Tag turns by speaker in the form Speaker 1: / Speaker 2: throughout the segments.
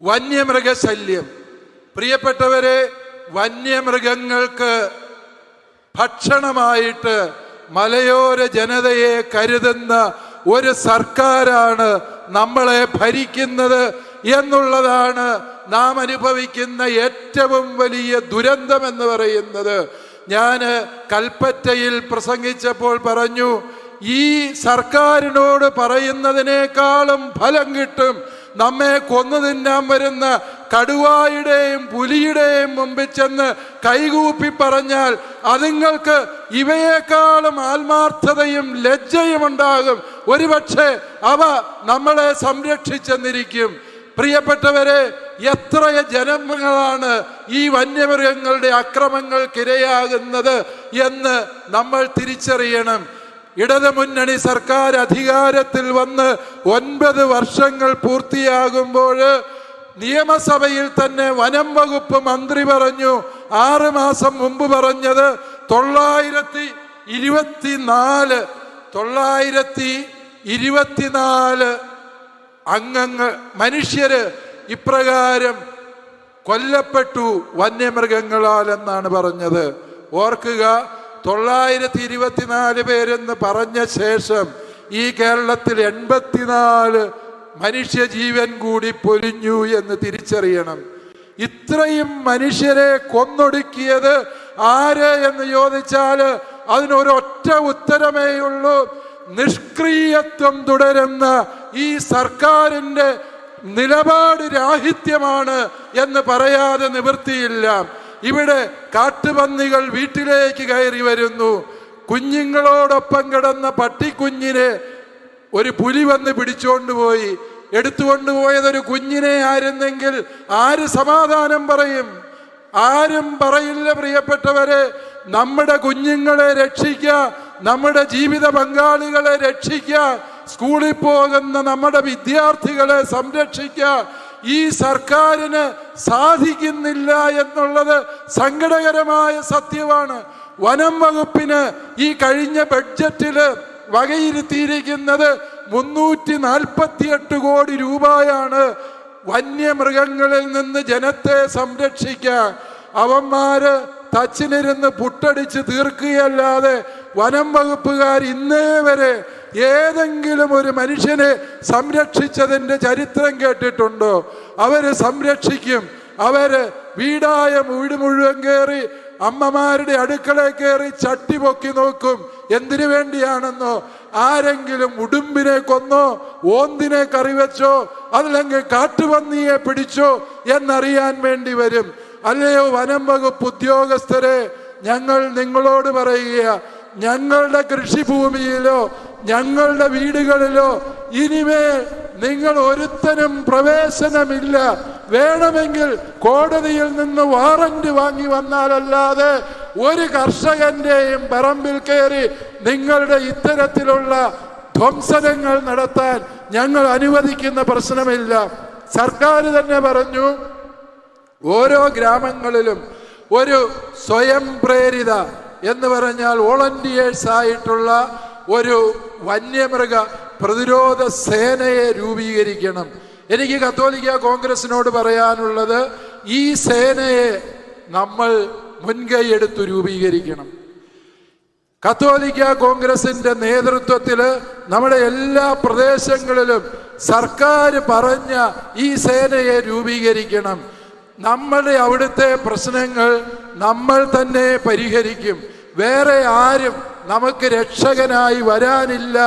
Speaker 1: വന്യമൃഗശല്യം. പ്രിയപ്പെട്ടവരെ വന്യമൃഗങ്ങൾക്ക് ഭക്ഷണമായിട്ട് മലയോര ജനതയെ കരുതുന്ന ഒരു സർക്കാരാണ് നമ്മളെ ഭരിക്കുന്നത് എന്നുള്ളതാണ് നാം അനുഭവിക്കുന്ന ഏറ്റവും വലിയ ദുരന്തം എന്ന് പറയുന്നത്. ഞാൻ കൽപ്പറ്റയിൽ പ്രസംഗിച്ചപ്പോൾ പറഞ്ഞു ഈ സർക്കാരിനോട് പറയുന്നതിനേക്കാളും ഫലം കിട്ടും നമ്മെ കൊന്നു തിന്നാൻ വരുന്ന കടുവായുടെയും പുലിയുടെയും മുമ്പിൽ ചെന്ന് കൈകൂപ്പി പറഞ്ഞാൽ അതുങ്ങൾക്ക് ഇവയേക്കാളും ആത്മാർത്ഥതയും ലജ്ജയും ഉണ്ടാകും. ഒരുപക്ഷെ അവ നമ്മളെ സംരക്ഷിച്ചെന്നിരിക്കും. പ്രിയപ്പെട്ടവരെ എത്ര ജനങ്ങളാണ് ഈ വന്യമൃഗങ്ങളുടെ അക്രമങ്ങൾക്കിരയാകുന്നത് എന്ന് നമ്മൾ തിരിച്ചറിയണം. ഇടതുമുന്നണി സർക്കാർ അധികാരത്തിൽ വന്ന് ഒൻപത് വർഷങ്ങൾ പൂർത്തിയാകുമ്പോൾ നിയമസഭയിൽ തന്നെ വനം വകുപ്പ് മന്ത്രി പറഞ്ഞു ആറ് മാസം മുമ്പ് പറഞ്ഞത് തൊള്ളായിരത്തി ഇരുപത്തിനാല് തൊള്ളായിരത്തി ഇരുപത്തിനാല് അംഗങ്ങൾ മനുഷ്യര് ഇപ്രകാരം കൊല്ലപ്പെട്ടു വന്യമൃഗങ്ങളാൽ എന്നാണ് പറഞ്ഞത്. ഓർക്കുക തൊള്ളായിരത്തി ഇരുപത്തിനാല് പേരെന്ന് പറഞ്ഞ ശേഷം ഈ കേരളത്തിൽ എൺപത്തിനാല് മനുഷ്യജീവൻ കൂടി പൊലിഞ്ഞു എന്ന് തിരിച്ചറിയണം. ഇത്രയും മനുഷ്യരെ കൊന്നൊടുക്കിയത് ആര് എന്ന് ചോദിച്ചാൽ അതിനൊരൊറ്റ ഉത്തരമേയുള്ളൂ നിഷ്ക്രിയത്വം തുടരുന്ന ഈ സർക്കാരിന്റെ നിലപാട് രാഹിത്യമാണ് എന്ന് പറയാതെ നിവൃത്തിയില്ല. ഇവിടെ കാട്ടുപന്നികൾ വീട്ടിലേക്ക് കയറി വരുന്നു. കുഞ്ഞുങ്ങളോടൊപ്പം കിടന്ന പട്ടിക്കുഞ്ഞിനെ ഒരു പുലി വന്ന് പിടിച്ചുകൊണ്ടുപോയി എടുത്തുകൊണ്ടുപോയതൊരു കുഞ്ഞിനെ ആയിരുന്നെങ്കിൽ ആര് സമാധാനം പറയും? ആരും പറയില്ല പ്രിയപ്പെട്ടവരെ. നമ്മുടെ കുഞ്ഞുങ്ങളെ രക്ഷിക്കുക നമ്മുടെ ജീവിത പങ്കാളികളെ രക്ഷിക്കുക സ്കൂളിൽ പോകുന്ന നമ്മുടെ വിദ്യാർത്ഥികളെ സംരക്ഷിക്കുക ഈ സർക്കാരിന് സാധിക്കുന്നില്ല എന്നുള്ളത് സങ്കടകരമായ സത്യമാണ്. വനം വകുപ്പിന് ഈ കഴിഞ്ഞ ബഡ്ജറ്റിൽ വകയിരുത്തിയിരിക്കുന്നത് മുന്നൂറ്റി നാൽപ്പത്തിയെട്ട് കോടി രൂപയാണ് വന്യമൃഗങ്ങളിൽ നിന്ന് ജനത്തെ സംരക്ഷിക്കാൻ അവന്മാര് തച്ചിനിരുന്ന് പുട്ടടിച്ച് തീർക്കുകയല്ലാതെ വനം വകുപ്പുകാർ ഇന്നേ വരെ ഏതെങ്കിലും ഒരു മനുഷ്യനെ സംരക്ഷിച്ചതിന്റെ ചരിത്രം കേട്ടിട്ടുണ്ടോ? അവർ സംരക്ഷിക്കും. അവർ വീടായ വീട് മുഴുവൻ കയറി അമ്മമാരുടെ അടുക്കള കയറി ചട്ടി പൊക്കി നോക്കും. എന്തിനു വേണ്ടിയാണെന്നോ? ആരെങ്കിലും ഉടുമ്പിനെ കൊന്നോ ഓന്തിനെ കറിവെച്ചോ അതല്ലെങ്കിൽ കാട്ടുപന്നിയെ പിടിച്ചോ എന്നറിയാൻ വേണ്ടി വരും. അല്ലയോ വനം വകുപ്പ് ഉദ്യോഗസ്ഥരെ ഞങ്ങൾ നിങ്ങളോട് പറയുക ഞങ്ങളുടെ കൃഷിഭൂമിയിലോ ഞങ്ങളുടെ വീടുകളിലോ ഇനിമേൽ നിങ്ങൾ ഒരുത്തനും പ്രവേശനമില്ല. വേണമെങ്കിൽ കോടതിയിൽ നിന്ന് വാറന്റ് വാങ്ങി വന്നാലല്ലാതെ ഒരു കർഷകന്റെയും പറമ്പിൽ കയറി നിങ്ങളുടെ ഇത്തരത്തിലുള്ള ധ്വംസനങ്ങൾ നടത്താൻ ഞങ്ങൾ അനുവദിക്കുന്ന പ്രശ്നമില്ല. സർക്കാർ തന്നെ പറഞ്ഞു ഓരോ ഗ്രാമങ്ങളിലും ഒരു സ്വയം പ്രേരിത എന്ന് പറഞ്ഞാൽ വോളണ്ടിയേഴ്സ് ആയിട്ടുള്ള ഒരു വന്യമൃഗ പ്രതിരോധ സേനയെ രൂപീകരിക്കണം. എനിക്ക് കത്തോലിക്ക കോൺഗ്രസിനോട് പറയാനുള്ളത് ഈ സേനയെ നമ്മൾ മുൻകൈയെടുത്ത് രൂപീകരിക്കണം. കത്തോലിക്ക കോൺഗ്രസിന്റെ നേതൃത്വത്തിൽ നമ്മുടെ എല്ലാ പ്രദേശങ്ങളിലും സർക്കാർ പറഞ്ഞ ഈ സേനയെ രൂപീകരിക്കണം. നമ്മുടെ അവിടുത്തെ പ്രശ്നങ്ങൾ നമ്മൾ തന്നെ പരിഹരിക്കും. വേറെ ആരും നമുക്ക് രക്ഷകനായി വരാനില്ല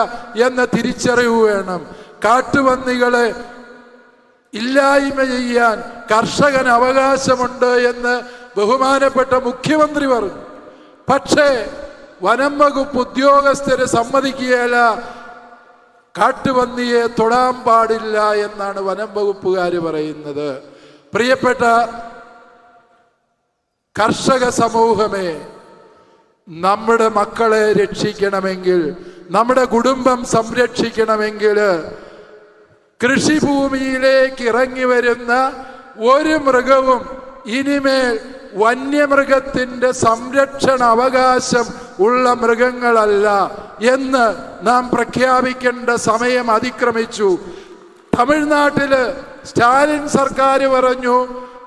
Speaker 1: എന്ന തിരിച്ചറിവ് വേണം. കാട്ടുപന്നികളെ ഇല്ലായ്മ ചെയ്യാൻ കർഷകന് അവകാശമുണ്ട് എന്ന് ബഹുമാനപ്പെട്ട മുഖ്യമന്ത്രി പറഞ്ഞു. പക്ഷേ വനം വകുപ്പ് ഉദ്യോഗസ്ഥരെ സമ്മതിക്കുകയല്ല. കാട്ടുപന്നിയെ തൊടാൻ പാടില്ല എന്നാണ് വനം വകുപ്പുകാർ പറയുന്നത്. പ്രിയപ്പെട്ട കർഷക സമൂഹമേ നമ്മുടെ മക്കളെ രക്ഷിക്കണമെങ്കിൽ നമ്മുടെ കുടുംബം സംരക്ഷിക്കണമെങ്കിൽ കൃഷിഭൂമിയിലേക്ക് ഇറങ്ങി വരുന്ന ഒരു മൃഗവും ഇനിമേൽ വന്യമൃഗത്തിന്റെ സംരക്ഷണ അവകാശം ഉള്ള മൃഗങ്ങളല്ല എന്ന് നാം പ്രഖ്യാപിക്കേണ്ട സമയം അതിക്രമിച്ചു. തമിഴ്നാട്ടിൽ സ്റ്റാലിൻ സർക്കാർ പറഞ്ഞു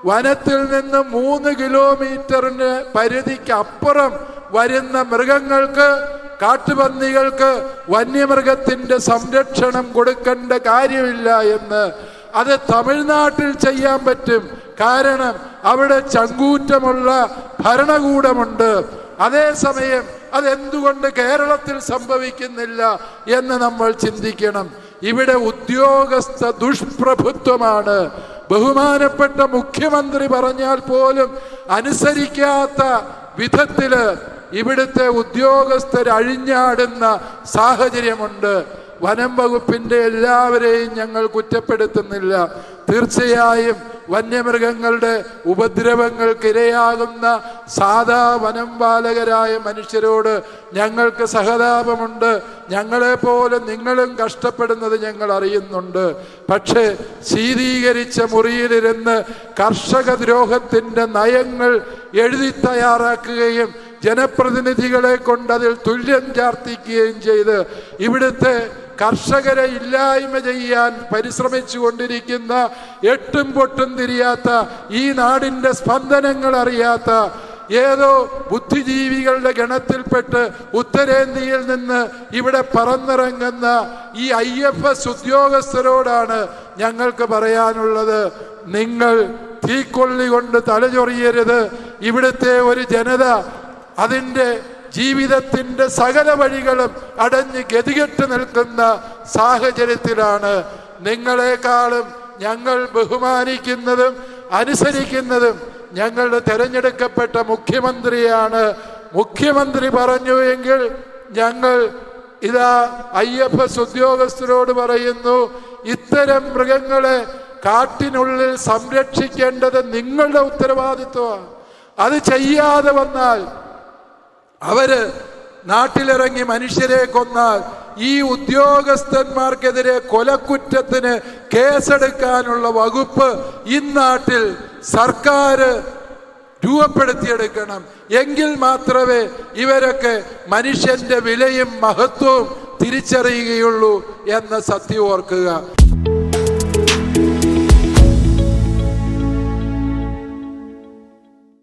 Speaker 1: വനത്തിൽ നിന്ന് മൂന്ന് കിലോമീറ്ററിന് പരിധിക്ക് അപ്പുറം വരുന്ന മൃഗങ്ങൾക്ക് കാട്ടുപന്നികൾക്ക് വന്യമൃഗത്തിന്റെ സംരക്ഷണം കൊടുക്കേണ്ട കാര്യമില്ല എന്ന് അത് തമിഴ്നാട്ടിൽ ചെയ്യാൻ പറ്റും. കാരണം അവിടെ ചങ്കൂറ്റമുള്ള ഭരണകൂടമുണ്ട്. അതേസമയം അതെന്തുകൊണ്ട് കേരളത്തിൽ സംഭവിക്കുന്നില്ല എന്ന് നമ്മൾ ചിന്തിക്കണം. ഇവിടെ ഉദ്യോഗസ്ഥ ദുഷ്പ്രഭുത്വമാണ്. ബഹുമാനപ്പെട്ട മുഖ്യമന്ത്രി പറഞ്ഞാൽ പോലും അനുസരിക്കാത്ത വിധത്തിൽ ഇവിടുത്തെ ഉദ്യോഗസ്ഥർ അഴിഞ്ഞാടുന്ന സാഹചര്യമുണ്ട്. വനം വകുപ്പിന്റെ എല്ലാവരെയും ഞങ്ങൾ കുറ്റപ്പെടുത്തുന്നില്ല. തീർച്ചയായും വന്യമൃഗങ്ങളുടെ ഉപദ്രവങ്ങൾക്കിരയാകുന്ന സാധാ വനം പാലകരായ മനുഷ്യരോട് ഞങ്ങൾക്ക് സഹതാപമുണ്ട്. ഞങ്ങളെപ്പോലെ നിങ്ങളും കഷ്ടപ്പെടുന്നത് ഞങ്ങൾ അറിയുന്നുണ്ട്. പക്ഷേ ശീതീകരിച്ച മുറിയിലിരുന്ന് കർഷക ദ്രോഹത്തിന്റെ നയങ്ങൾ എഴുതി തയ്യാറാക്കുകയും ജനപ്രതിനിധികളെ കൊണ്ട് അതിൽ തുല്യം ചാർത്തിക്കുകയും ചെയ്ത് ഇവിടുത്തെ കർഷകരെ ഇല്ലായ്മ ചെയ്യാൻ പരിശ്രമിച്ചു കൊണ്ടിരിക്കുന്ന എട്ടും പൊട്ടും തിരിയാത്ത ഈ നാടിന്റെ സ്പന്ദനങ്ങൾ അറിയാത്ത ഏതോ ബുദ്ധിജീവികളുടെ ഗണത്തിൽപ്പെട്ട് ഉത്തരേന്ത്യയിൽ നിന്ന് ഇവിടെ പറന്നിറങ്ങുന്ന ഈ ഐ എഫ് എസ് ഉദ്യോഗസ്ഥരോടാണ് ഞങ്ങൾക്ക് പറയാനുള്ളത്. നിങ്ങൾ തീക്കൊള്ളി കൊണ്ട് തലചൊറിയരുത്. ഇവിടുത്തെ ഒരു ജനത അതിന്റെ ജീവിതത്തിന്റെ സകല വഴികളും അടഞ്ഞ് ഗതികെട്ട് നിൽക്കുന്ന സാഹചര്യത്തിലാണ് നിങ്ങളെക്കാളും ഞങ്ങൾ ബഹുമാനിക്കുന്നതും അനുസരിക്കുന്നതും ഞങ്ങളുടെ തിരഞ്ഞെടുക്കപ്പെട്ട മുഖ്യമന്ത്രിയാണ്. മുഖ്യമന്ത്രി പറഞ്ഞു എങ്കിൽ ഞങ്ങൾ ഇതാ ഐ എഫ് എസ് ഉദ്യോഗസ്ഥരോട് പറയുന്നു ഇത്തരം മൃഗങ്ങളെ കാട്ടിനുള്ളിൽ സംരക്ഷിക്കേണ്ടത് നിങ്ങളുടെ ഉത്തരവാദിത്വമാണ്. അത് ചെയ്യാതെ വന്നാൽ അവർ നാട്ടിലിറങ്ങി മനുഷ്യരെ കൊന്നാൽ ഈ ഉദ്യോഗസ്ഥന്മാർക്കെതിരെ കൊലക്കുറ്റത്തിന് കേസെടുക്കാനുള്ള വകുപ്പ് ഇന്നാട്ടിൽ സർക്കാർ രൂപപ്പെടുത്തിയെടുക്കണം. എങ്കിൽ മാത്രമേ ഇവരൊക്കെ മനുഷ്യന്റെ വിലയും മഹത്വവും തിരിച്ചറിയുകയുള്ളൂ എന്ന സത്യം ഓർക്കുക.